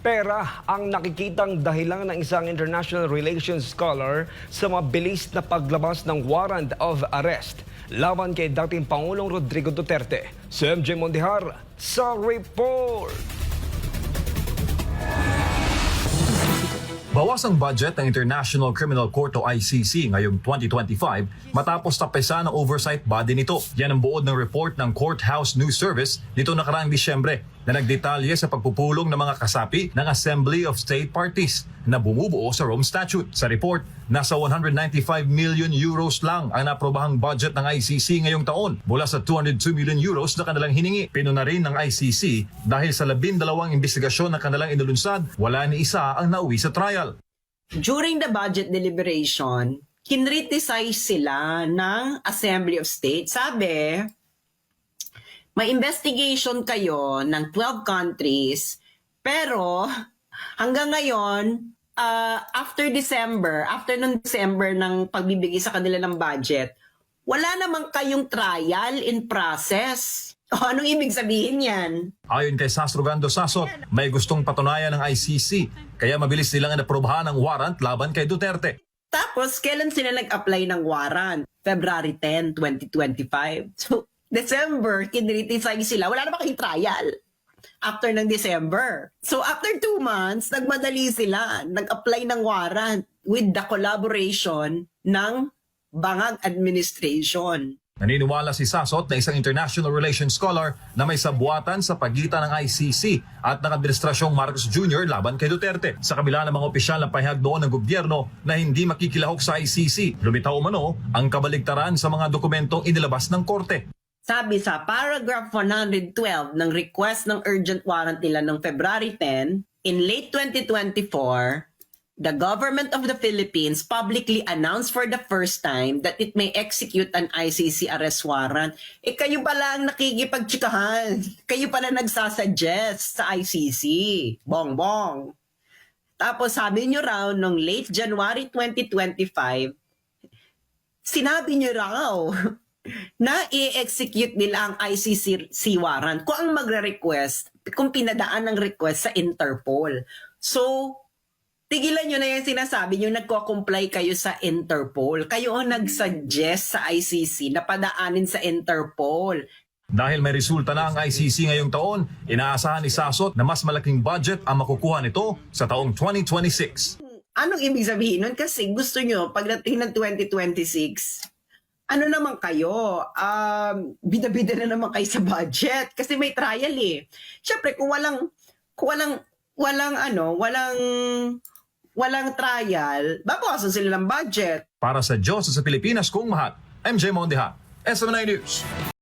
Pera ang nakikitang dahilan ng isang international relations scholar sa mabilis na paglabas ng warrant of arrest laban kay dating Pangulong Rodrigo Duterte. Si MJ Mondihar sa report. Bawas ang budget ng International Criminal Court o ICC ngayong 2025 matapos tapesan ng oversight body nito. Yan ang buod ng report ng Courthouse News Service nito nakaraang Disyembre na nagdetalye sa pagpupulong ng mga kasapi ng Assembly of State Parties na bumubuo sa Rome Statute. Sa report, nasa 195 million euros lang ang naprobahang budget ng ICC ngayong taon mula sa 202 million euros na kanilang hiningi. Pinuna rin ng ICC dahil sa labindalawang investigasyon na kanilang inulunsad, wala ni isa ang nauwi sa trial. during the budget deliberation, kinriticize sila ng Assembly of State. Sabi, may investigation kayo ng 12 countries, pero hanggang ngayon, uh, after December, after ng December ng pagbibigay sa kanila ng budget, wala namang kayong trial in process. O anong ibig sabihin yan? Ayon kay Sasrogando Sasot, may gustong patunayan ng ICC kaya mabilis nilang naprobahan ang warrant laban kay Duterte. Tapos, kailan sila nag-apply ng warrant? February 10, 2025. So, December, kinriticize sila. Wala na ba kayong trial? After ng December. So, after two months, nagmadali sila. Nag-apply ng warrant with the collaboration ng Bangag Administration. Naniniwala si Sasot na isang international relations scholar na may sabuatan sa pagitan ng ICC at ng Administrasyong Marcos Jr. laban kay Duterte. Sa kabila ng mga opisyal na pahayag doon ng gobyerno na hindi makikilahok sa ICC, lumitaw umano ang kabaligtaran sa mga dokumentong inilabas ng korte. Sabi sa paragraph 112 ng request ng urgent warrant nila noong February 10, in late 2024, the government of the Philippines publicly announced for the first time that it may execute an ICC arrest warrant. Eh kayo pala ang nakikipagtsikahan. Kayo pala nagsasuggest sa ICC. Bongbong. Tapos sabi nyo raw nung late January 2025, sinabi nyo raw na i-execute nila ang ICC warrant kung ang magre-request, kung pinadaan ng request sa Interpol. So, tigilan nyo na yung sinasabi nyo, nagko-comply kayo sa Interpol. Kayo ang nag-suggest sa ICC na padaanin sa Interpol. Dahil may resulta na ang ICC ngayong taon, inaasahan ni Sasot na mas malaking budget ang makukuha nito sa taong 2026. Anong ibig sabihin nun? Kasi gusto nyo, pagdating ng 2026, ano naman kayo, um, bida-bida na naman kayo sa budget kasi may trial eh. Siyempre, kung walang, kung walang, walang ano, walang, walang trial, babawasan sila ng budget. Para sa Diyos sa Pilipinas kung mahat, MJ Mondeha, SMNI News.